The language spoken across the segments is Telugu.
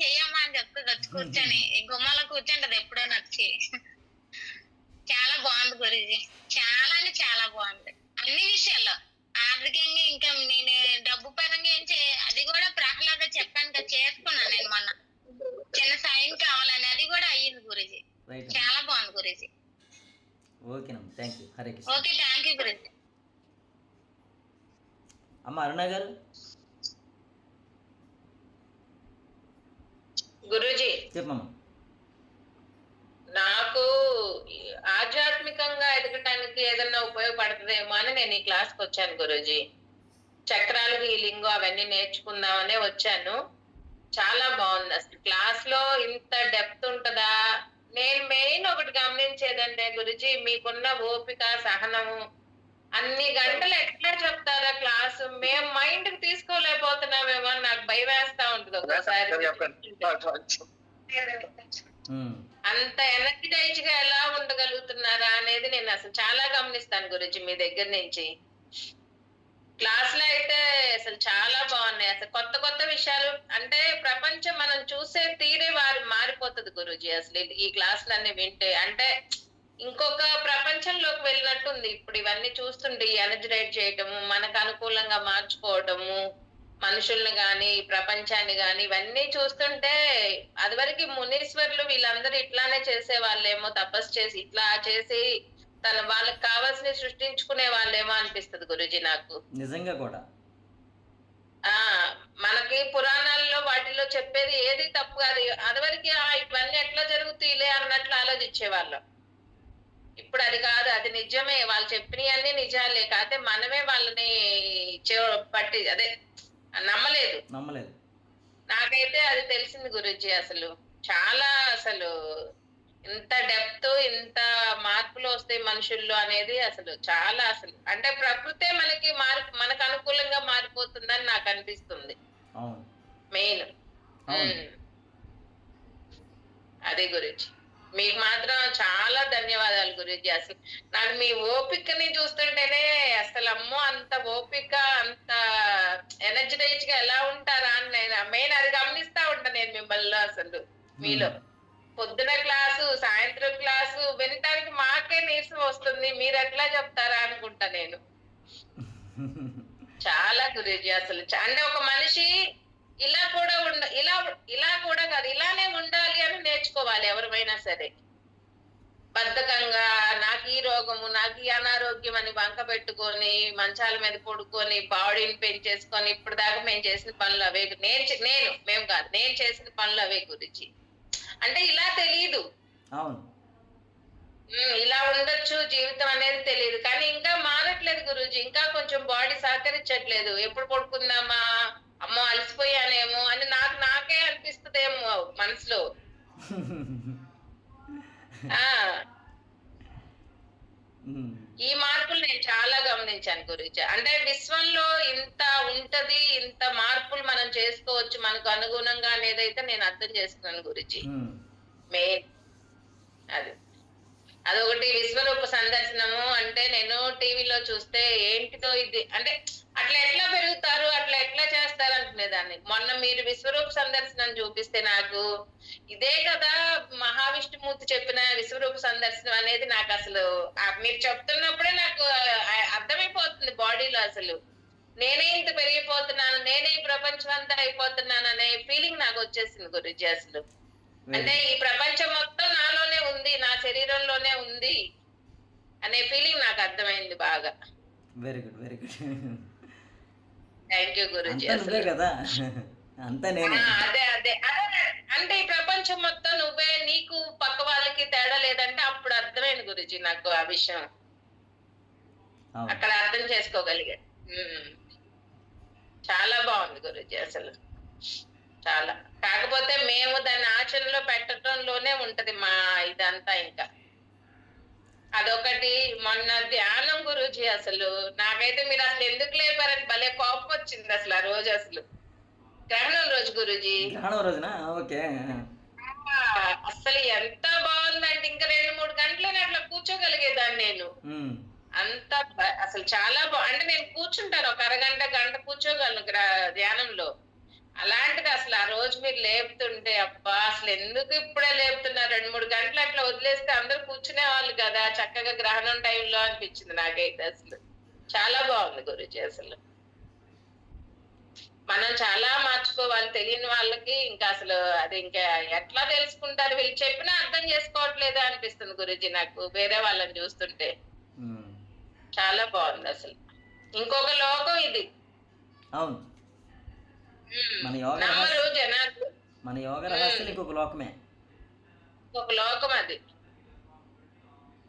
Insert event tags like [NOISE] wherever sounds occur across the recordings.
చెయ్యమ్మా అని చెప్తుంది వచ్చి కూర్చొని గుమ్మలో కూర్చుంటది ఎప్పుడో నచ్చి చాలా బాగుంది గురుజీ. చాలా అంటే చాలా బాగుంది. అన్ని విషయాల్లో. ఆర్థికంగా ఇంకా నేను డబ్బు పరంగా ఏం చే అది కూడా ప్రహ్లాద చెప్పాను కదా చేసుకున్నాను నేను మొన్న. చిన్న సాయం కావాలని. అది కూడా అయ్యింది గురుజీ. చాలా బాగుంది గురుజీ. ఓకేనమ్మా thank you Hare Krishna okay thank you Guruji. అమ్మ అరుణ గారు? గురూజీ. చెప్పమ్మా. నాకు ఆధ్యాత్మికంగా ఎదగటానికి ఏదన్నా ఉపయోగపడుతుందేమో అని నేను ఈ క్లాస్కి వచ్చాను గురూజీ. చక్రాలు హీలింగ్ అవన్నీ నేర్చుకుందామనే వచ్చాను. చాలా బాగుంది అసలు. క్లాస్లో ఇంత డెప్త్ ఉంటదా? నేను మెయిన్ ఒకటి గమనించేదంటే గురుజీ మీకున్న ఓపిక సహనము అన్ని గంటలు ఎట్లా చెప్తారా క్లాసు? మేము మైండ్కి తీసుకోలేకపోతున్నామేమో అని నాకు భయం వేస్తా ఉంటుంది ఒకసారి అంత ఎనర్జైజ్గా ఎలా ఉండగలుగుతున్నారా అనేది నేను అసలు చాలా గమనిస్తాను గురించి మీ దగ్గర నుంచి. క్లాస్లో అయితే అసలు చాలా బాగున్నాయి. అసలు కొత్త కొత్త విషయాలు అంటే ప్రపంచం మనం చూసే తీరే వారి మారిపోతుంది గురుజీ అసలు ఈ క్లాసులన్నీ వింటే. అంటే ఇంకొక ప్రపంచంలోకి వెళ్ళినట్టుంది. ఇప్పుడు ఇవన్నీ చూస్తుంటే ఈ ఎనర్జరైట్ చేయటము మనకు అనుకూలంగా మార్చుకోవటము మనుషుల్ని గాని ప్రపంచాన్ని గాని ఇవన్నీ చూస్తుంటే అదివరకు మునీశ్వర్లు వీళ్ళందరూ ఇట్లానే చేసే వాళ్ళేమో తపస్సు చేసి ఇట్లా చేసి తన వాళ్ళకి కావాల్సిన సృష్టించుకునే వాళ్ళేమో అనిపిస్తుంది గురుజీ నాకు. నిజంగా కూడా. ఆ మనకి పురాణాల్లో వాటిలో చెప్పేది ఏది తప్పు కాదు. అదివరకు ఆ, ఇవన్నీ ఎట్లా జరుగుతాయిలే అన్నట్లు ఆలోచించే వాళ్ళం ఇప్పుడు అది కాదు అది నిజమే. వాళ్ళు చెప్పినవన్నీ నిజాలే. కాకపోతే మనమే వాళ్ళని పట్టి అదే నమ్మలేదు. నమ్మలేదు. నాకైతే అది తెలిసింది గురుజీ అసలు. చాలా అసలు ఇంత డెప్త్ ఇంత మార్పులు వస్తాయి మనుషుల్లో అనేది అసలు చాలా అసలు. అంటే ప్రకృతే మనకి మారి మనకు అనుకూలంగా మారిపోతుందని నాకు అనిపిస్తుంది. మెయిన్. అదే గురించి మీకు మాత్రం చాలా ధన్యవాదాలు గురించి అసలు. నాకు మీ ఓపికని చూస్తుంటేనే అసలు అమ్మో అంత ఓపిక అంత ఎనర్జరైజ్గా ఎలా ఉంటారా అని నేను మెయిన్ అది గమనిస్తా ఉంటా నేను మిమ్మల్ని అసలు మీలో. పొద్దున క్లాసు సాయంత్రం క్లాసు వినటానికి మాకే నీరసం వస్తుంది. మీరు ఎట్లా చెప్తారా అనుకుంటా నేను. [LAUGHS] చాలా గురించి అసలు. అంటే ఒక మనిషి ఇలా కూడా ఉండ ఇలా ఇలా కూడా కాదు ఇలానే ఉండాలి అని నేర్చుకోవాలి ఎవరిమైనా సరే. బద్ధకంగా నాకు ఈ రోగము నాకు ఈ అనారోగ్యం అని వంక పెట్టుకొని మంచాల మీద పడుకొని బాడీని పెంచేసుకొని ఇప్పుడు దాకా మేము చేసిన పనులు అవే. నేను నేను మేము కాదు నేను చేసిన పనులు అవే గురించి అంటే ఇలా తెలియదు అవును. ఇలా ఉండొచ్చు జీవితం అనేది తెలియదు కానీ ఇంకా మారట్లేదు గురూజీ. ఇంకా కొంచెం బాడీ సహకరించట్లేదు. ఎప్పుడు పడుకుందామా? అమ్మో అలసిపోయానేమో అని నాకు నాకే అనిపిస్తుందేమో మనసులో. [LAUGHS] ఈ మార్పులు నేను చాలా గమనించాను గురించి అంటే విశ్వంలో ఇంత ఉంటది ఇంత మార్పులు మనం చేసుకోవచ్చు మనకు అనుగుణంగా అనేది అయితే నేను అర్థం చేసుకున్నాను గురించి మెయిన్. అది. అదొకటి విశ్వరూప సందర్శనము అంటే నేను టీవీలో చూస్తే ఏంటిదో ఇది. అంటే అట్లా ఎట్లా పెరుగుతారు అట్లా ఎట్లా చేస్తారు అనుకునేదాన్ని. మొన్న మీరు విశ్వరూప సందర్శనం చూపిస్తే నాకు ఇదే కదా మహావిష్ణుమూర్తి చెప్పిన విశ్వరూప సందర్శనం అనేది నాకు అసలు మీరు చెప్తున్నప్పుడే నాకు అర్థమైపోతుంది బాడీలో అసలు. నేనే ఇంత పెరిగిపోతున్నాను నేనే ప్రపంచం అంతా అయిపోతున్నాను అనే ఫీలింగ్ నాకు వచ్చేసింది గురుజీ అసలు. అంటే ఈ ప్రపంచం మొత్తం నాలోనే ఉంది నా శరీరంలోనే ఉంది అనే ఫీలింగ్ నాకు అర్థమైంది బాగా. Very good very good thank you Guruji అంతా కదా? అంతా నేనే. అదే అదే. అంటే ఈ ప్రపంచం మొత్తం నువ్వే నీకు పక్క వాళ్ళకి తేడా లేదంటే అప్పుడు అర్థమైంది గురుజీ నాకు ఆ విషయం. అక్కడ అర్థం చేసుకోగలిగా. ఉమ్. చాలా బాగుంది గురుజీ అసలు. చాలా. కాకపోతే మేము దాన్ని ఆచరణలో పెట్టడంలోనే ఉంటది మా ఇదంతా ఇంకా. అదొకటి మొన్న ధ్యానం గురుజీ అసలు. నాకైతే మీరు అసలు ఎందుకు లేపారని భలే కోపం వచ్చింది అసలు ఆ రోజు అసలు. గ్రహణం రోజు గురుజీ. గ్రహణం రోజున? ఓకే. ఆ, అసలు ఎంత బాగుందంటే ఇంకా రెండు మూడు గంటలనే అట్లా కూర్చోగలిగేదాన్ని నేను. అంత అసలు చాలా బా అంటే నేను కూర్చుంటాను. ఒక అరగంట గంట కూర్చోగలను ధ్యానంలో. అలాంటిది అసలు ఆ రోజు మీరు లేపుతుంటే అబ్బా! అసలు ఎందుకు ఇప్పుడే లేపుతున్నారు? రెండు మూడు గంటలు అట్లా వదిలేస్తే అందరూ కూర్చునే వాళ్ళు కదా చక్కగా గ్రహణం టైంలో అనిపించింది నాకైతే అసలు. చాలా బాగుంది గురుజీ అసలు. మనం చాలా మార్చుకోవాలి తెలియని వాళ్ళకి ఇంకా అసలు అది ఇంకా ఎట్లా తెలుసుకుంటారు? వీళ్ళు చెప్పినా అర్థం చేసుకోవట్లేదు అనిపిస్తుంది గురుజీ నాకు వేరే వాళ్ళని చూస్తుంటే. చాలా బాగుంది అసలు. ఇంకొక లోకం ఇది. అవును. మన యోగా మన యోగ రహస్యం ఇంకొక లోకమే. ఒక లోకం అది.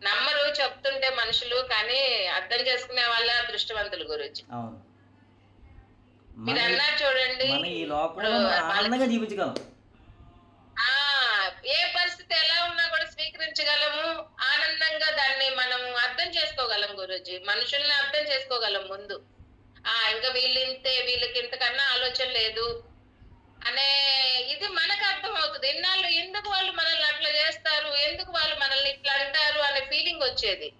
నమ్మరు చెప్తుంటే మనుషులు కానీ అర్థం చేసుకునే వాళ్ళ అదృష్టవంతులు గురించి. అవును. మీరు అన్నారు చూడండి మన ఈ లోకంలో ఆనందంగా జీవించగలం. ఆ ఏ పరిస్థితి ఎలా ఉన్నా కూడా స్వీకరించగలము ఆనందంగా దాన్ని మనం అర్థం చేసుకోగలం గురుజీ. మనుషుల్ని అర్థం చేసుకోగలం ముందు. ఆ ఇంకా వీళ్ళు ఇంతే వీళ్ళకి ఇంతకన్నా ఆలోచన లేదు. అనే ఇది మనకు అర్థం అవుతుంది ఇన్నాళ్ళు ఎందుకు వాళ్ళు మనల్ని అట్లా చేస్తారు? ఎందుకు వాళ్ళు మనల్ని ఇట్లా అంటారు? అనే ఫీలింగ్ వచ్చేది.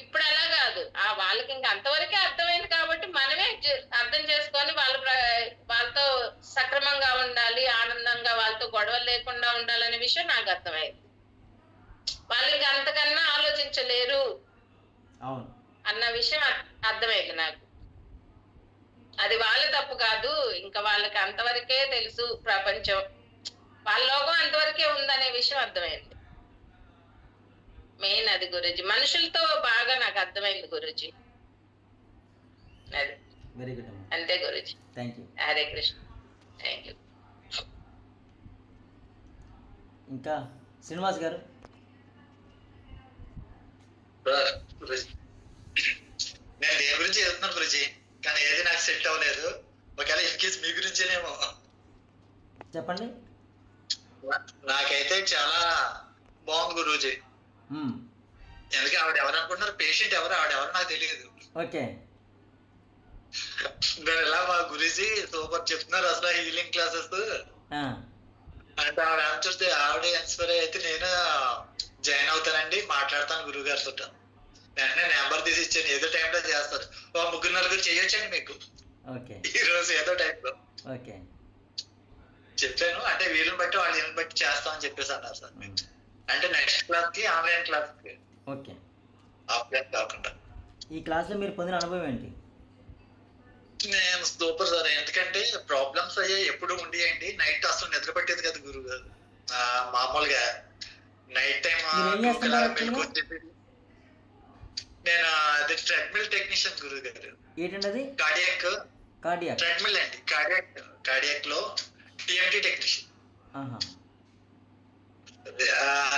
ఇప్పుడు అలా కాదు. ఆ వాళ్ళకి ఇంకా అంతవరకే అర్థమైంది కాబట్టి మనమే అర్థం చేసుకొని వాళ్ళ వాళ్ళతో సక్రమంగా ఉండాలి ఆనందంగా వాళ్ళతో గొడవలు లేకుండా ఉండాలనే విషయం నాకు అర్థమైంది. వాళ్ళు ఇంకా అంతకన్నా ఆలోచించలేరు అన్న విషయం అర్- అర్థమైంది నాకు. అది వాళ్ళ తప్పు కాదు. ఇంకా వాళ్ళకి అంతవరకే తెలుసు ప్రపంచం. వాళ్ళ లోకం అంతవరకే ఉందనే విషయం అర్థమైంది. మెయిన్ అది గురుజీ. మనుషులతో బాగా నాకు అర్థమైంది గురుజీ. అది. వెరీ గుడ్ అంతే Guruji. Thank you Hare Krishna. Thank you ఇంకా శ్రీనివాస్ గారు? నేను దేని గురించి చెప్తున్నాను గురుజీ? కానీ ఏది నాకు సెట్ అవ్వలేదు. ఒకవేళ ఇన్ కేస్ మీ గురించేనేమో. చెప్పండి. నాకైతే చాలా బాగుంది గురూజీ. ఎందుకంటే ఆవిడ ఎవరు అనుకుంటున్నారు? పేషెంట్ ఎవరు? ఆవిడ ఎవరు నాకు తెలియదు. ఓకే. నేను ఎలా మా గురూజీ సూపర్ చెప్తున్నారు అసలు హీలింగ్ క్లాసెస్ అంటే ఆవిడ చూస్తే ఆవిడ ఇన్స్పైర్ అయితే నేను జాయిన్ అవుతానండి. మాట్లాడతాను గురువు గారితో వెంటనే నెంబర్ తీసి ఇచ్చాను. ఏదో టైంలో చేస్తారు. ఓ ముగ్గురు నలుగురు చేయొచ్చండి మీకు. ఓకే. ఈ రోజు ఏదో టైంలో ఓకే. చెప్పాను. అంటే వీళ్ళని బట్టి వాళ్ళని బట్టి చేస్తామని చెప్పేసి అన్నారు సార్. అంటే నెక్స్ట్ క్లాస్కి ఆన్లైన్ క్లాస్కి. ఓకే. ఆఫ్లైన్ కాకుండా. ఈ క్లాస్లో మీరు పొందిన అనుభవం ఏంటి? నేను సూపర్ సార్. ఎందుకంటే ప్రాబ్లమ్స్ అయ్యాయి ఎప్పుడు ఉండేయండి. నైట్ అసలు నిద్ర పట్టేది కదా గురువు గారు. మామూలుగా. నైట్ టైం మీరు ఏం చేస్తున్నారు actually? నేను అది ట్రెడ్మిల్ టెక్నీషియన్ గురువు గారు. ఏంటండి కార్డియాక్ కార్డియాక్ ట్రెడ్మిల్ అండి. కార్డియాక్ కార్డియాక్లో టిఎంటి టెక్నీషియన్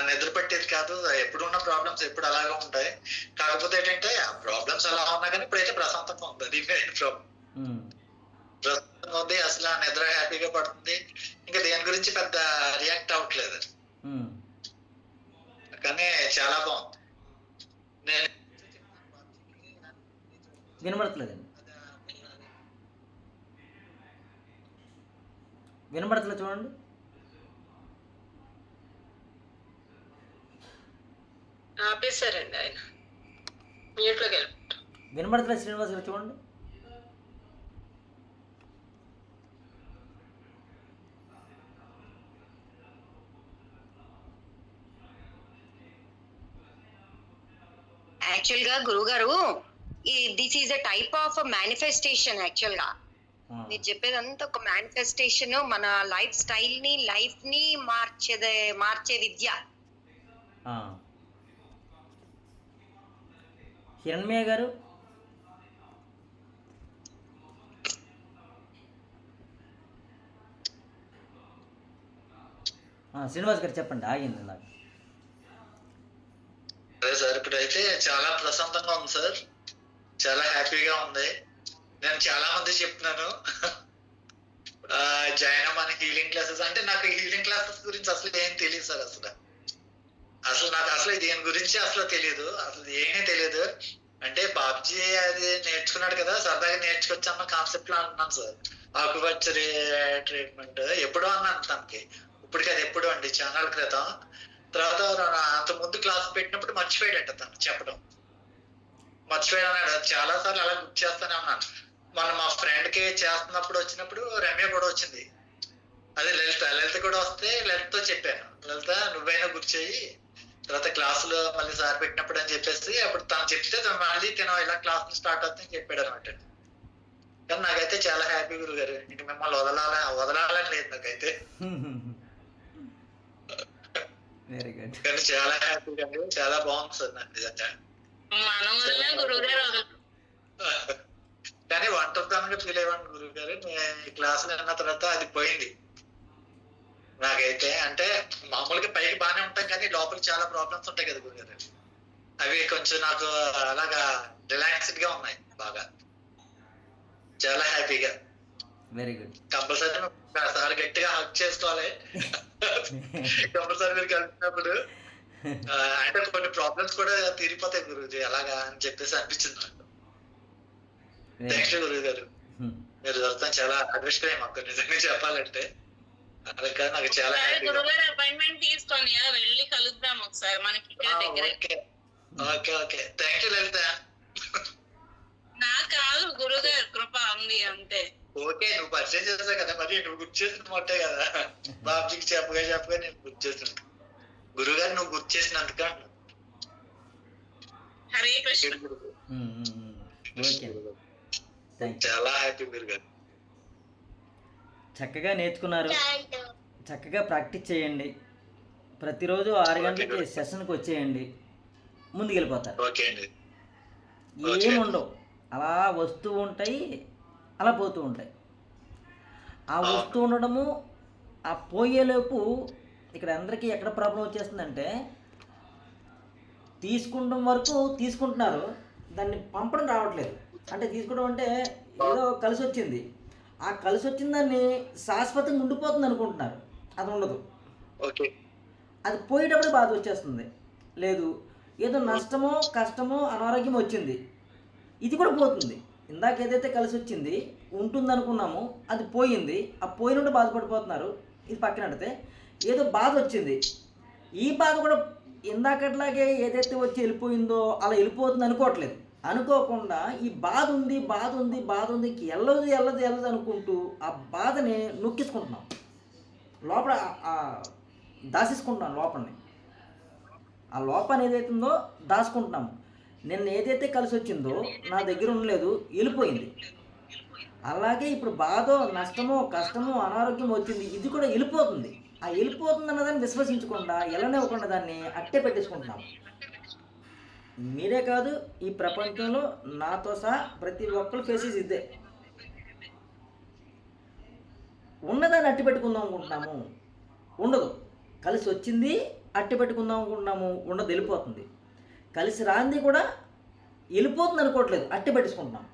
నిద్ర పట్టేది కాదు. ఎప్పుడు ఉన్న ప్రాబ్లమ్స్ ఎప్పుడు అలాగే ఉంటాయి. కాకపోతే ఏంటంటే ఆ ప్రాబ్లమ్స్ అలా ఉన్నా కానీ ఇప్పుడైతే ప్రశాంతంగా ఉంది. అది మెయిన్ ప్రాబ్లం. ప్రశాంతంగా ఉంది. అసలు ఆ నిద్ర హ్యాపీగా పడుతుంది. ఇంకా దేని గురించి పెద్ద రియాక్ట్ అవ్వట్లేదు. కానీ చాలా బాగుంది. నేను వినబడట్లేదండి వినబడట్లేదు చూడండి. ఆపేశారండి ఆయన. వినబడట్లేదు శ్రీనివాస్ గారు చూడండి. యాక్చువల్గా గురువు గారు ఈ this is a type of manifestation యాక్చువల్గా. మీరు చెప్పేదంతా ఒక మేనిఫెస్టేషన్ మన లైఫ్ స్టైల్ని లైఫ్ని మార్చేదే మార్చే విద్య. హిరణ్మయ్య గారు? ఆ, శ్రీనివాస్ గారు చెప్పండి ఆగింది నాకు. అదే సార్ ఇప్పుడైతే చాలా ప్రశాంతంగా ఉంది సార్. చాలా హ్యాపీగా ఉంది. నేను చాలా మంది చెప్తున్నాను. జాయిన్ అవ్వమని హీలింగ్ క్లాసెస్ అంటే నాకు హీలింగ్ క్లాసెస్ గురించి అసలు ఏం తెలియదు సార్ అసలు. అసలు నాకు అసలు దీని గురించి అసలు తెలియదు అసలు ఏమీ తెలియదు అంటే బాబ్జీ అది నేర్చుకున్నాడు కదా సరదాగా నేర్చుకొచ్చామన్న కాన్సెప్ట్లో అంటున్నాను సార్. ఆకుపచ్చరి ట్రీట్మెంట్ ఎప్పుడో అన్నాను తనకి. ఇప్పటికి అది ఎప్పుడు అండి చాలా క్రితం. తర్వాత అంత ముందు క్లాస్ పెట్టినప్పుడు మర్చిపోయాడట తను చెప్పడం. మర్చిపోయాడు అన్నాడు చాలా సార్లు అలా గుర్తు చేస్తానే ఉన్నాను మన మా ఫ్రెండ్కి చేస్తున్నప్పుడు వచ్చినప్పుడు రమ్య కూడా వచ్చింది. అదే లలిత లలిత కూడా వస్తే లలితతో చెప్పాను. లలిత నువ్వైనా గుర్తు చేయి. తర్వాత క్లాసులో మళ్ళీ సార్ పెట్టినప్పుడు అని చెప్పేసి అప్పుడు తను చెప్తే తను మళ్ళీ తిన ఇలా క్లాస్ స్టార్ట్ అవుతుందని చెప్పాడు అనమాట. కానీ నాకైతే చాలా హ్యాపీ గురువు గారు. ఇంక మిమ్మల్ని వదలాల వదలాలని లేదు నాకైతే. [LAUGHS] వెరీ గుడ్ కానీ చాలా హ్యాపీగా చాలా బాగుంది సార్ నాకు నిజంగా. మనం వల్ల గురువు గారు వదలరు. కానీ ఒంటరితనంగా ఫీల్ అయ్యాను గురువు గారు నేను ఈ క్లాస్ అన్న తర్వాత అది పోయింది. నాకైతే అంటే మామూలుగా పైకి బాగానే ఉంటాం కానీ లోపల చాలా ప్రాబ్లమ్స్ ఉంటాయి కదా గురువు గారు అవి కొంచెం నాకు అలాగా రిలాక్స్డ్గా ఉన్నాయి బాగా. చాలా హ్యాపీగా. వెరీ గుడ్ కంపల్సరీ సార్ గట్టిగా హక్ చేసుకోవాలి. [LAUGHS] కంపల్సరీ మీరు కలిసినప్పుడు. అంటే కొన్ని ప్రాబ్లమ్స్ కూడా తీరిపోతాయి గురువుజీ అలాగా అని చెప్పేసి అనిపించింది నాకు. థ్యాంక్ యూ గురువు గారు. మీరు దొరకడం చాలా అదృష్టమే మాకు నిజంగా చెప్పాలంటే. అలాగే నాకు చాలా ఒకసారి హ్యాపీగా గురువు గారు అపాయింట్మెంట్ తీసుకొని వెళ్ళి కలుద్దాం ఒకసారి మనకి ఇక్కడ దగ్గరే. Okay. Okay thank you Lalitha. నా కాదు గురువు గారు కృప ఉంది అంతే. ఓకే నువ్వు పరిచయం చేసావు కదా మరి నువ్వు గుర్తు చేసిన మొట్టే కదా. బాబుజీకి చెప్పగా చెప్పగా నేను గుర్తు చేసిన గురువు గారు నువ్వు గుర్తు చేసినందుకు హరే కృష్ణ. చాలా హ్యాపీ గురువు గారు చక్కగా నేర్చుకున్నారు. చక్కగా ప్రాక్టీస్ చేయండి. ప్రతిరోజు ఆరు గంటలకి సెషన్కి వచ్చేయండి. ముందుకు వెళ్ళిపోతారు ఓకే అండి. ఏం ఉండవు అలా వస్తూ ఉంటాయి అలా పోతూ ఉంటాయి. ఆ వస్తూ ఉండడము ఆ పోయేలోపు ఇక్కడ అందరికీ ఎక్కడ ప్రాబ్లం వచ్చేస్తుందంటే తీసుకుంటాం వరకు తీసుకుంటున్నారు దాన్ని పంపడం రావట్లేదు. అంటే తీసుకోవడం అంటే ఏదో కలిసి వచ్చింది. ఆ కలిసి వచ్చిన దాన్ని శాశ్వతంగా ఉండిపోతుంది అనుకుంటున్నారు. అది ఉండదు. అది పోయేటప్పుడు బాధ వచ్చేస్తుంది. లేదు ఏదో నష్టమో కష్టమో అనారోగ్యం వచ్చింది. ఇది కూడా పోతుంది. ఇందాక ఏదైతే కలిసి వచ్చింది ఉంటుంది అనుకున్నామో అది పోయింది. ఆ పోయినట్టు బాధపడిపోతున్నారు. ఇది పక్కన పెడితే ఏదో బాధ వచ్చింది. ఈ బాధ కూడా ఇందాకట్లాగే ఏదైతే వచ్చి వెళ్ళిపోయిందో అలా వెళ్ళిపోతుంది అనుకోవట్లేదు. అనుకోకుండా ఈ బాధ ఉంది బాధ ఉంది బాధ ఉంది ఎల్లదు ఎల్లదు ఎల్లదు అనుకుంటూ ఆ బాధని నొక్కించుకుంటున్నాం లోపల ఆ- దాసేసుకుంటున్నాం లోపలని. ఆ లోపాన్ని ఏదైతుందో దాచుకుంటున్నాము నిన్న ఏదైతే కలిసి వచ్చిందో నా దగ్గర ఉండలేదు వెళ్ళిపోయింది. అలాగే ఇప్పుడు బాధో నష్టమో కష్టమో అనారోగ్యం వచ్చింది ఇది కూడా వెళ్ళిపోతుంది. ఆ వెళ్ళిపోతుందన్నదాన్ని విశ్వసించకుండా విశ్వసించకుండా ఎలానివ్వకుండా దాన్ని అట్టే పెట్టేసుకుంటున్నాము మీరే కాదు ఈ ప్రపంచంలో నాతో సహా ప్రతి ఒక్కరు ఫేసెస్ ఇదే. ఉన్నదాన్ని అట్టి పెట్టుకుందాం అనుకుంటున్నాము. ఉండదు. కలిసి వచ్చింది అట్టి పెట్టుకుందాం అనుకుంటున్నాము. ఉండదు వెళ్ళిపోతుంది. కలిసి రాంది కూడా వెళ్ళిపోతుంది అనుకోవట్లేదు. అట్టి పెట్టేసుకుంటున్నాం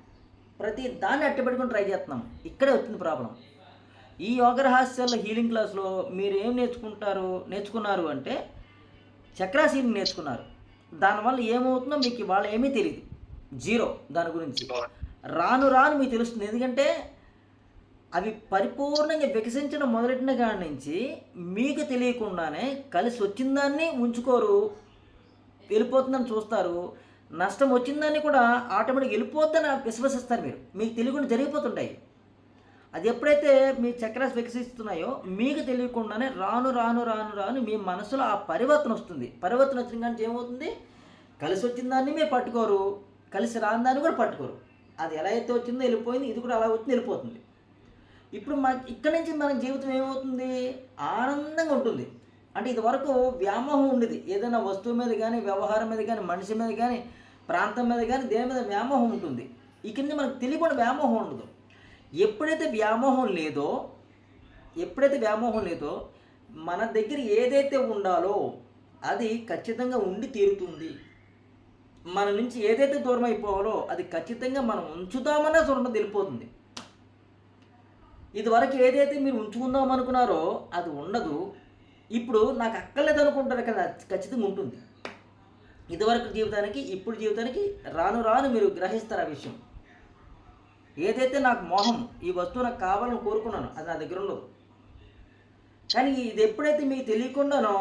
ప్రతి దాన్ని అట్టి పెట్టుకుని ట్రై చేస్తున్నాం. ఇక్కడే వచ్చింది ప్రాబ్లం ఈ యోగ రహస్యాల హీలింగ్ క్లాస్లో మీరు ఏం నేర్చుకుంటారు నేర్చుకున్నారు అంటే చక్రాసీని నేర్చుకున్నారు. దానివల్ల ఏమవుతుందో మీకు ఇవాళ ఏమీ తెలియదు జీరో దాని గురించి. రాను రాను మీకు తెలుస్తుంది. ఎందుకంటే అవి పరిపూర్ణంగా వికసించడం మొదలెట్టిన కాడి నుంచి మీకు తెలియకుండానే కలిసి వచ్చిన దాన్ని ఉంచుకోరు. వెళ్ళిపోతుందని చూస్తారు. నష్టం వచ్చిందని కూడా ఆటోమేటిక్ వెళ్ళిపోద్దని విశ్వసిస్తారు మీరు. మీకు తెలియకుండా జరిగిపోతుంటాయి. అది ఎప్పుడైతే మీ చక్రాస్ వికసిస్తున్నాయో మీకు తెలియకుండానే రాను రాను రాను రాను మీ మనసులో ఆ పరివర్తన వస్తుంది. పరివర్తన వచ్చిన కానీ ఏమవుతుంది? కలిసి వచ్చిన దాన్ని మీరు పట్టుకోరు. కలిసి రాని దాన్ని కూడా పట్టుకోరు. అది ఎలా అయితే వచ్చిందో వెళ్ళిపోయింది ఇది కూడా అలా వచ్చింది వెళ్ళిపోతుంది. ఇప్పుడు మన ఇక్కడ నుంచి మన జీవితం ఏమవుతుంది? ఆనందంగా ఉంటుంది. అంటే ఇదివరకు వ్యామోహం ఉండేది. ఏదైనా వస్తువు మీద కానీ వ్యవహారం మీద కానీ మనిషి మీద కానీ ప్రాంతం మీద కానీ దేని మీద వ్యామోహం ఉంటుంది? ఇక్కడి నుంచి మనకు తెలియకుండా వ్యామోహం ఉండదు. ఎప్పుడైతే వ్యామోహం లేదో ఎప్పుడైతే వ్యామోహం లేదో మన దగ్గర ఏదైతే ఉండాలో అది ఖచ్చితంగా ఉండి తీరుతుంది. మన నుంచి ఏదైతే దూరం అయిపోవాలో అది ఖచ్చితంగా మనం ఉంచుతామనే చూడండి వెళ్ళిపోతుంది ఇదివరకు ఏదైతే మీరు ఉంచుకుందాం అనుకున్నారో అది ఉండదు. ఇప్పుడు నాకు అక్కర్లేదు అనుకుంటారు కదా ఖచ్చితంగా ఉంటుంది. ఇదివరకు జీవితానికి ఇప్పుడు జీవితానికి రాను రాను మీరు గ్రహిస్తారు ఆ విషయం. ఏదైతే నాకు మోహం ఈ వస్తువు నాకు కావాలని కోరుకున్నాను అది నా దగ్గర ఉండదు. కానీ ఇది ఎప్పుడైతే మీకు తెలియకుండానో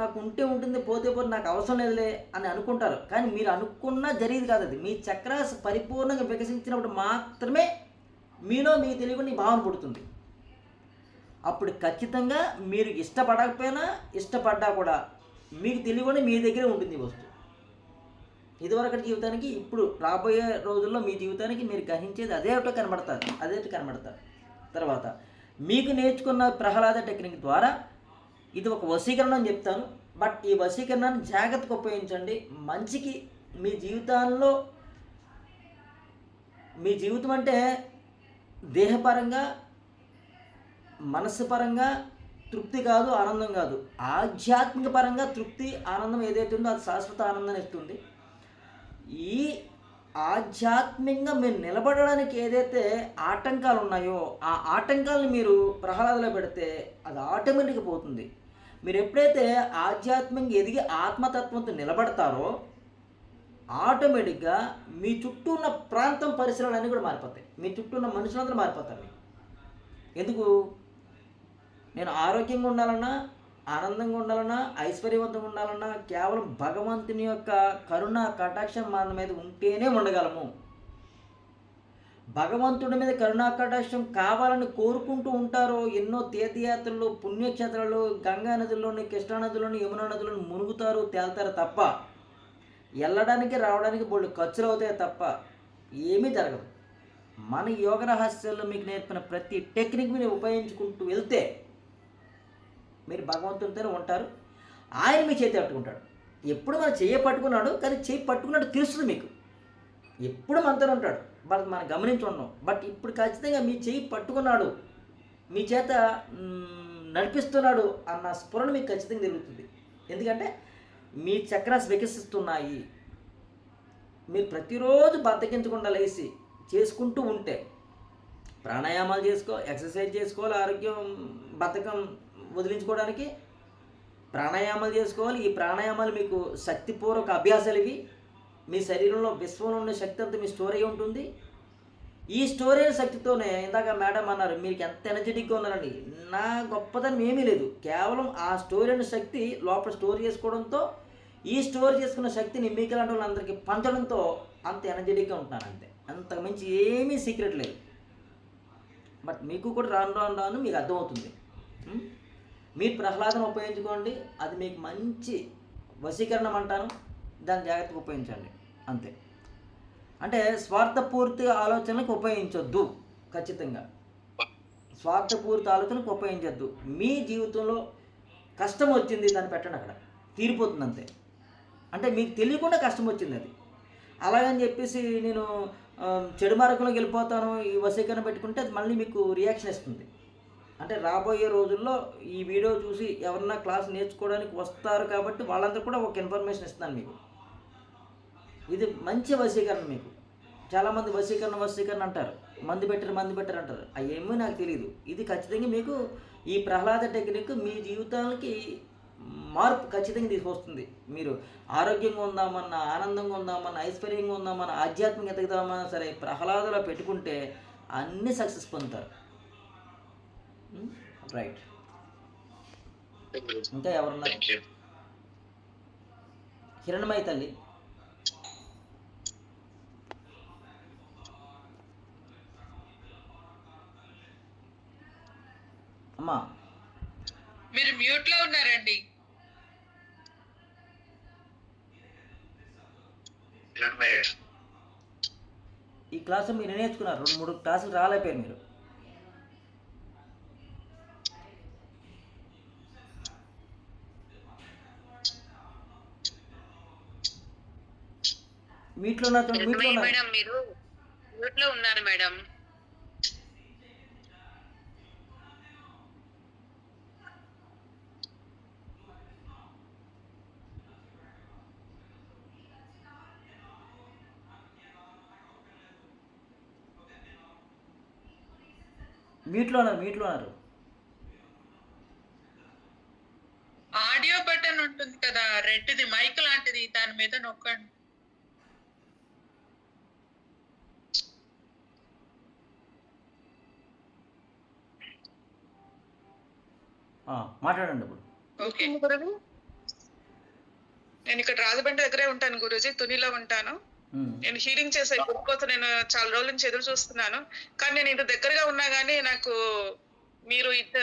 నాకు ఉంటే ఉంటుంది పోతే పోతే నాకు అవసరం లేదులే అని అనుకుంటారు. కానీ మీరు అనుకున్నా జరిగేది కాదు అది. మీ చక్రాస్ పరిపూర్ణంగా వికసించినప్పుడు మాత్రమే మీలో మీకు తెలియకుండా ఈ భావన పుడుతుంది. అప్పుడు ఖచ్చితంగా మీరు ఇష్టపడకపోయినా ఇష్టపడ్డా కూడా మీకు తెలియకుండా మీ దగ్గరే ఉంటుంది ఈ వస్తువు. ఇదివరకటి జీవితానికి ఇప్పుడు రాబోయే రోజుల్లో మీ జీవితానికి మీరు గ్రహించేది అదే ఒకటి కనబడతారు అదే కనబడతారు తర్వాత మీకు నేర్చుకున్న ప్రహ్లాద టెక్నిక్ ద్వారా ఇది ఒక వశీకరణ అని చెప్తాను బట్ ఈ వశీకరణను జాగ్రత్తగా ఉపయోగించండి. మంచికి మీ జీవితాల్లో మీ జీవితం అంటే దేహపరంగా మనస్సు పరంగా తృప్తి కాదు ఆనందం కాదు. ఆధ్యాత్మిక పరంగా తృప్తి ఆనందం ఏదైతే ఉందో అది శాశ్వత ఆనందాన్ని ఇస్తుంది. ఈ ఆధ్యాత్మికంగా మీరు నిలబడడానికి ఏదైతే ఆటంకాలు ఉన్నాయో ఆ ఆటంకాలను మీరు ప్రహ్లాదలో పెడితే అది ఆటోమేటిక్గా పోతుంది. మీరు ఎప్పుడైతే ఆధ్యాత్మికంగా ఎదిగి ఆత్మతత్వంతో నిలబడతారో ఆటోమేటిక్గా మీ చుట్టూ ఉన్న ప్రాంతం పరిసరాలన్నీ కూడా మారిపోతాయి. మీ చుట్టూ ఉన్న మనుషులందరూ మారిపోతారు. ఎందుకు? నేను ఆరోగ్యంగా ఉండాలన్నా ఆనందంగా ఉండాలన్నా ఐశ్వర్యవంతంగా ఉండాలన్నా కేవలం భగవంతుని యొక్క కరుణ కటాక్షం మన మీద ఉంటేనే ఉండగలము. భగవంతుడి మీద కరుణా కటాక్షం కావాలని కోరుకుంటూ ఉంటారో ఎన్నో తీర్థయాత్రలు పుణ్యక్షేత్రాలు గంగా నదుల్లోని కృష్ణా నదిలోని యమునా నదులను మునుగుతారు తేల్తారు తప్ప వెళ్ళడానికి రావడానికి బోళ్ళు ఖర్చులు అవుతాయి తప్ప ఏమీ జరగదు. మన యోగ రహస్యాల్లో మీకు నేర్పిన ప్రతి టెక్నిక్ మీరు ఉపయోగించుకుంటూ వెళ్తే మీరు భగవంతునితోనే ఉంటారు. ఆయన మీ చేతి పట్టుకుంటాడు. ఎప్పుడు మనం చేయ పట్టుకున్నాడు కానీ చేయి పట్టుకున్నాడు తెలుస్తుంది మీకు. ఎప్పుడు మనతో ఉంటాడు. బట్ మనం గమనించి బట్ ఇప్పుడు ఖచ్చితంగా మీ చేయి పట్టుకున్నాడు. మీ చేత నడిపిస్తున్నాడు అన్న స్ఫురణ మీకు ఖచ్చితంగా జరుగుతుంది ఎందుకంటే మీ చక్రాస్ వికసిస్తున్నాయి. మీరు ప్రతిరోజు బద్దకించకుండా లేచి చేసుకుంటూ ఉంటే ప్రాణాయామాలు చేసుకో ఎక్సర్సైజ్ చేసుకోవాలి ఆరోగ్యం బద్ధకం వదిలించుకోవడానికి ప్రాణాయామాలు చేసుకోవాలి. ఈ ప్రాణాయామాలు మీకు శక్తిపూర్వక అభ్యాసాలు ఇవి. మీ శరీరంలో విశ్వంలో ఉన్న శక్తి అంతా మీ స్టోర్ అయి ఉంటుంది. ఈ స్టోరేజ్ శక్తితోనే ఇందాక మేడం అన్నారు మీకు ఎంత ఎనర్జెటిక్గా ఉన్నారండి. నా గొప్పతనం ఏమీ లేదు. కేవలం ఆ స్టోర్ అయిన శక్తి లోపల స్టోర్ చేసుకోవడంతో ఈ స్టోర్ చేసుకున్న శక్తిని మీకు లాంటి వాళ్ళందరికీ పంచడంతో అంత ఎనర్జెటిక్గా ఉంటున్నాను అంతే. అంతకు మించి ఏమీ సీక్రెట్ లేదు. బట్ మీకు కూడా రాను రాను రాను మీకు అర్థమవుతుంది. మీరు ప్రహ్లాదం ఉపయోగించుకోండి అది మీకు మంచి వశీకరణం అంటాను దాన్ని జాగ్రత్తగా ఉపయోగించండి. అంతే. అంటే స్వార్థపూర్తి ఆలోచనలకు ఉపయోగించొద్దు ఖచ్చితంగా. స్వార్థపూర్తి ఆలోచనకు ఉపయోగించొద్దు. మీ జీవితంలో కష్టం వచ్చింది దాన్ని పెట్టండి అక్కడ. తీరిపోతుంది అంతే అంటే మీకు తెలియకుండా కష్టం వచ్చింది అది. అలాగని చెప్పేసి నేను చెడు మార్గంలోకి వెళ్ళిపోతాను ఈ వశీకరణ పెట్టుకుంటే అది మళ్ళీ మీకు రియాక్షన్ ఇస్తుంది. అంటే రాబోయే రోజుల్లో ఈ వీడియో చూసి ఎవరన్నా క్లాస్ నేర్చుకోవడానికి వస్తారు కాబట్టి వాళ్ళందరూ కూడా ఒక ఇన్ఫర్మేషన్ ఇస్తాను మీకు. ఇది మంచి వశీకరణ మీకు. చాలామంది వశీకరణ వశీకరణ అంటారు. మందు పెట్టరు మందు పెట్టరు అంటారు. అవేమీ నాకు తెలియదు ఇది ఖచ్చితంగా మీకు ఈ ప్రహ్లాద టెక్నిక్ మీ జీవితానికి మార్పు ఖచ్చితంగా తీసుకొస్తుంది. మీరు ఆరోగ్యంగా ఉందామన్నా ఆనందంగా ఉందామన్నా ఐశ్వర్యంగా ఉందామన్నా ఆధ్యాత్మిక ఎదుగుదామన్నా సరే ప్రహ్లాదలో పెట్టుకుంటే అన్ని సక్సెస్ పొందుతారు. రైట్ ఇంకా ఎవరున్నారు? యూ కిరణమయ్య తల్లి. అమ్మా. మీరు మ్యూట్లో ఉన్నారండి. ఈ క్లాసు మీరు నేర్చుకున్నారు. రెండు మూడు క్లాసులు రాలేకపోయారు మీరు. మీట్లో ఉన్నారు మీట్లో మేడం మీరు మ్యూట్లో ఉన్నారు మేడం మీట్లో ఉన్నారు మీట్లో ఉన్నారు. ఆడియో బటన్ ఉంటుంది కదా రెడ్ది మైక్ లాంటిది దాని మీద నొక్కండి ఆ, మాట్లాడండి ఇప్పుడు ఓకే. గురుజీ నేను ఇక్కడ రాజబండి దగ్గరే ఉంటాను గురూజీ తునిలో ఉంటాను. నేను హీలింగ్ చేసే గురు కోసం నేను చాలా రోజుల నుంచి ఎదురు చూస్తున్నాను. కానీ నేను ఇంత దగ్గరగా ఉన్నా కానీ నాకు మీరు ఇంత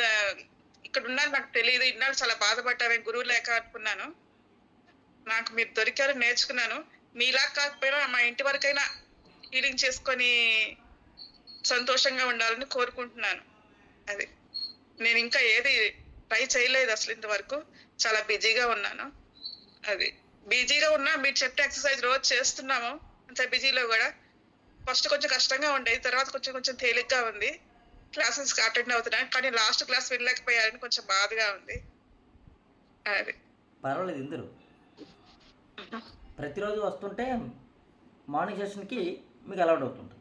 ఇక్కడ ఉన్నారు నాకు తెలియదు ఇన్నాళ్ళు చాలా బాధపడ్డాను గురువు లేక అనుకున్నాను. నాకు మీరు దొరికారు నేర్చుకున్నాను. మీలా కాకపోయినా మా ఇంటి వరకైనా హీలింగ్ చేసుకొని సంతోషంగా ఉండాలని కోరుకుంటున్నాను. అది. నేను ఇంకా ఏది ట్రై చేయలేదు అసలు ఇంతవరకు. చాలా బిజీగా ఉన్నాను. అది బిజీగా ఉన్నా మీరు చెప్పే ఎక్సర్సైజ్ రోజు చేస్తున్నాము. అంత బిజీలో కూడా. ఫస్ట్ కొంచెం కష్టంగా ఉండేది తర్వాత కొంచెం కొంచెం తేలిగ్గా ఉంది. క్లాసెస్ అటెండ్ అవుతున్నాను కానీ లాస్ట్ క్లాస్ వెళ్ళలేకపోయారని కొంచెం బాధగా ఉంది. అది. పర్వాలేదు ఇందరు ప్రతిరోజు వస్తుంటే మార్నింగ్ సెషన్కి మీకు అలవాటు అవుతుంది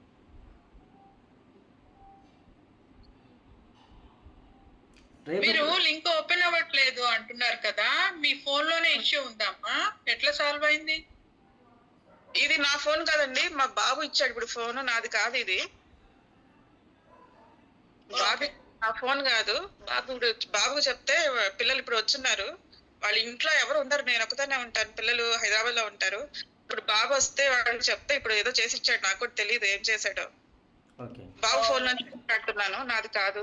రేపు మీరు లింక్ ఓపెన్ అవ్వట్లేదు అంటున్నారు కదా మీ ఫోన్లోనే ఇష్యూ ఉందమ్మా. ఎట్లా సాల్వ్ అయింది? ఇది నా ఫోన్ కాదండి మా బాబు ఇచ్చాడు ఇప్పుడు ఫోన్ నాది కాదు ఇది. బాబు నా ఫోన్ కాదు. బాబు ఇప్పుడు- బాబుకు చెప్తే పిల్లలు ఇప్పుడు వచ్చున్నారు వాళ్ళ ఇంట్లో ఎవరు ఉండరు నేను ఒకదానే ఉంటాను. పిల్లలు హైదరాబాద్లో ఉంటారు. ఇప్పుడు బాబు వస్తే వాళ్ళు చెప్తే ఇప్పుడు ఏదో చేసి ఇచ్చాడు నాకు కూడా తెలియదు ఏం చేశాడో. ఓకే. బాబు ఫోన్ నుంచి మాట్లాడుతున్నాను నాది కాదు.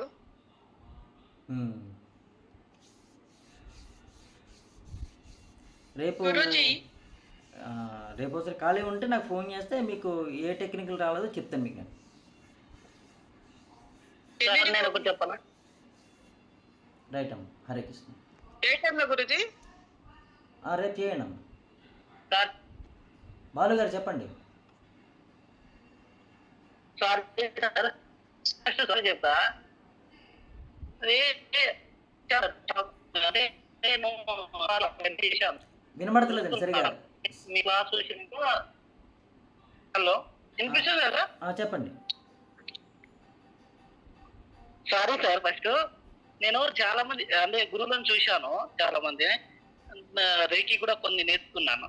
రేపు రేపు ఒకసారి ఖాళీ ఉంటే నాకు ఫోన్ చేస్తే మీకు ఏ టెక్నికల్ రాలేదో చెప్తాను మీకు రైట్ అమ్మ హరే కృష్ణ ఏ టైంలో గురుజీ ఆ, రేపు చేయండి అమ్మ సార్ బాలు గారు చెప్పండి సార్ చెప్తా నేను. వినబడతలేదండి సరిగా? మీ క్లాస్ చూసినాక హలో వినిపిస్తుంది? కదా చెప్పండి. సారీ సార్ ఫస్ట్ నేను చాలా మంది అంటే గురువులను చూశాను చాలా మంది. రేకి కూడా కొన్ని నేర్చుకున్నాను.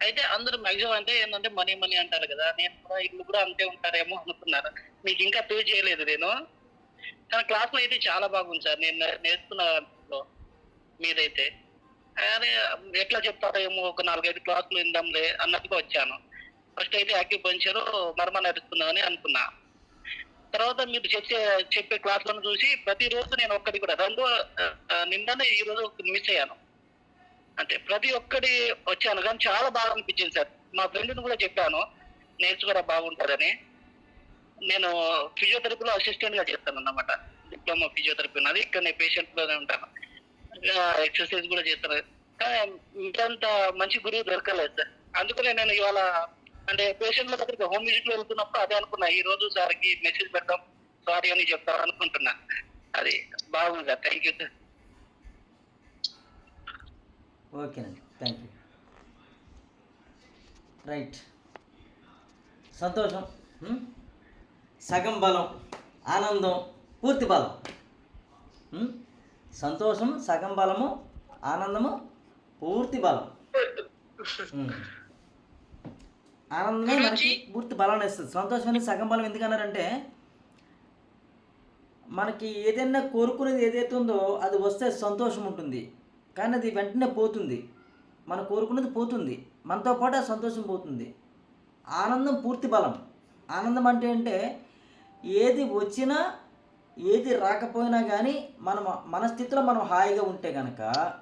అయితే అందరూ మ్యాక్సిమం అంటే ఏంటంటే మనీ మనీ అంటారు కదా నేను కూడా ఇల్లు కూడా అంతే ఉంటారేమో అనుకున్నాను మీకు ఇంకా పే చేయలేదు నేను. కానీ క్లాస్లో అయితే చాలా బాగుంది సార్. నేను నేర్చుకున్న మీదైతే. అదే ఎట్లా చెప్తారో ఏమో ఒక నాలుగైదు క్లాసులు విందాంలే అన్నట్టుగా వచ్చాను. ఫస్ట్ అయితే యాక్టివ్ పంచారు మర్మ నడుస్తుందని అనుకున్నా. తర్వాత మీరు చెప్పే చెప్పే క్లాసులను చూసి ప్రతిరోజు నేను ఒక్కటి కూడా రెండు నిన్ననే ఈ రోజు మిస్ అయ్యాను. అంటే ప్రతి ఒక్కటి వచ్చాను. కానీ చాలా బాగా అనిపించింది సార్. మా ఫ్రెండ్ని కూడా చెప్పాను నేర్చుకోరా బాగుంటుందని. నేను ఫిజియోథెరపీలో అసిస్టెంట్గా చేస్తాను అన్నమాట డిప్లొమా ఫిజియోథెరపీ ఉన్నది. ఇక్కడ నేను పేషెంట్లోనే ఉంటాను. ఎక్సర్సైజ్ కూడా చేస్తాను. కానీ ఇంతంత మంచి గురువు దొరకలేదు సార్. అందుకనే నేను ఇవాళ అంటే పేషెంట్ల దగ్గరికి హోమ్ విజిట్లో వెళ్తున్నప్పుడు అదే అనుకున్నా. ఈ రోజు సార్కి మెసేజ్ పెడదాం. సారీ అని చెప్తాను అనుకుంటున్నా. అది బాగుంది సార్. Thank you sir. ఓకేనండి థ్యాంక్ యూ రైట్ సంతోషం. Hmm? సగం బలం ఆనందం పూర్తి బలం? సంతోషం సగం బలము ఆనందము పూర్తి బలం. ఆనందమే మనకి పూర్తి బలాన్ని ఇస్తుంది. సంతోషం అనేది సగం బలం ఎందుకన్నారంటే మనకి ఏదైనా కోరుకునేది ఏదైతే ఉందో అది వస్తే సంతోషం ఉంటుంది. కానీ అది వెంటనే పోతుంది. మనం కోరుకున్నది పోతుంది. మనతో పాటు ఆ సంతోషం పోతుంది. ఆనందం పూర్తి బలం. ఆనందం అంటే అంటే ఏది వచ్చినా ఏది రాకపోయినా కానీ మనం మన స్థితిలో మనం హాయిగా ఉంటే కనుక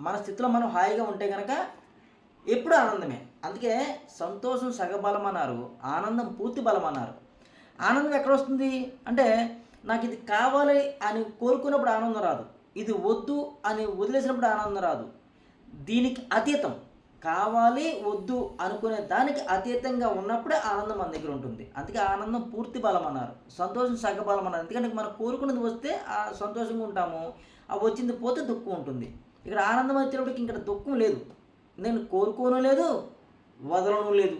మన స్థితిలో మనం హాయిగా ఉంటే కనుక ఎప్పుడు ఆనందమే. అందుకే సంతోషం సగబలం అన్నారు ఆనందం పూర్తి బలం అన్నారు. ఆనందం ఎక్కడ వస్తుంది? అంటే నాకు ఇది కావాలి అని కోరుకున్నప్పుడు ఆనందం రాదు. ఇది వద్దు అని వదిలేసినప్పుడు ఆనందం రాదు. దీనికి అతీతం. కావాలి వద్దు అనుకునే దానికి అతీతంగా ఉన్నప్పుడే ఆనందం మన దగ్గర ఉంటుంది. అందుకే ఆనందం పూర్తి బలం అన్నారు. సంతోషం సగబలం అన్నారు. ఎందుకంటే మనం కోరుకున్నది వస్తే ఆ సంతోషంగా ఉంటాము. అవి వచ్చింది పోతే దుఃఖం ఉంటుంది. ఇక్కడ ఆనందం వచ్చినప్పటికి ఇక్కడ దుఃఖం లేదు. నేను కోరుకోను లేదు వదలను లేదు.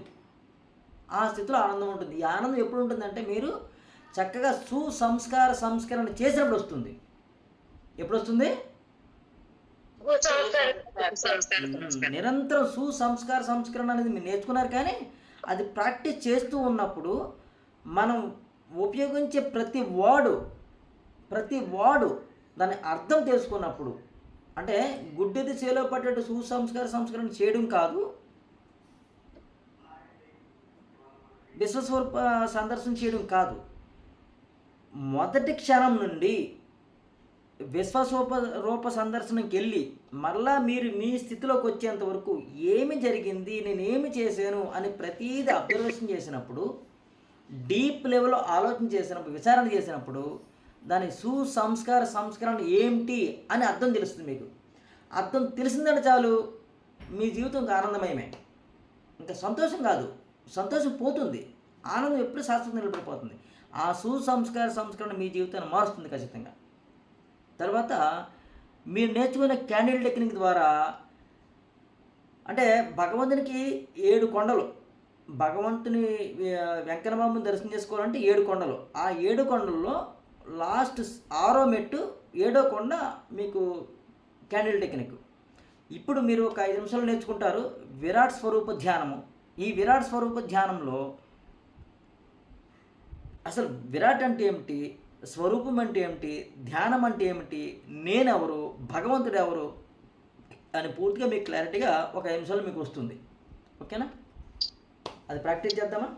ఆ స్థితిలో ఆనందం ఉంటుంది. ఈ ఆనందం ఎప్పుడు ఉంటుందంటే మీరు చక్కగా సుసంస్కార సంస్కరణ చేసినప్పుడు వస్తుంది. ఎప్పుడు వస్తుంది? నిరంతరం సుసంస్కార సంస్కరణ అనేది మీరు నేర్చుకున్నారు కానీ అది ప్రాక్టీస్ చేస్తూ ఉన్నప్పుడు మనం ఉపయోగించే ప్రతి వాడు ప్రతి వాడు దాని అర్థం తెలుసుకున్నప్పుడు అంటే గుడ్డిది చేలో పడ్డట్టు సుసంస్కార సంస్కరణ చేయడం కాదు. విశ్వస్వరూప సందర్శన చేయడం కాదు. మొదటి క్షణం నుండి విశ్వస్వరూప రూప సందర్శనకి వెళ్ళి మరలా మీరు మీ స్థితిలోకి వచ్చేంత వరకు ఏమి జరిగింది నేను ఏమి చేశాను అని ప్రతీది అబ్జర్వేషన్ చేసినప్పుడు డీప్ లెవెల్లో ఆలోచన చేసినప్పుడు విచారణ చేసినప్పుడు దాని సుసంస్కార సంస్కరణ ఏమిటి అని అర్థం తెలుస్తుంది మీకు. అర్థం తెలిసిందంటే చాలు మీ జీవితం ఇంకా ఆనందమయమే. ఇంకా సంతోషం కాదు. సంతోషం పోతుంది. ఆనందం ఎప్పుడు శాశ్వతం నిలబడిపోతుంది. ఆ సుసంస్కార సంస్కరణ మీ జీవితాన్ని మారుస్తుంది ఖచ్చితంగా. తర్వాత మీరు నేర్చుకునే క్యాండిల్ టెక్నిక్ ద్వారా అంటే భగవంతునికి ఏడు కొండలు భగవంతుని వెంకటబాబుని దర్శనం చేసుకోవాలంటే ఏడు కొండలు. ఆ ఏడు కొండల్లో లాస్ట్ ఆరో మెట్టు ఏడో కొండ మీకు క్యాండిల్ టెక్నిక్. ఇప్పుడు మీరు ఒక ఐదు నిమిషాలు నేర్చుకుంటారు. విరాట్ స్వరూప ధ్యానము. ఈ విరాట్ స్వరూప ధ్యానంలో అసలు విరాట్ అంటే ఏమిటి? స్వరూపం అంటే ఏమిటి? ధ్యానం అంటే ఏమిటి? నేనెవరు? భగవంతుడు ఎవరు? అని పూర్తిగా మీకు క్లారిటీగా ఒక నిమిషాలు మీకు వస్తుంది. ఓకేనా? అది ప్రాక్టీస్ చేద్దామా?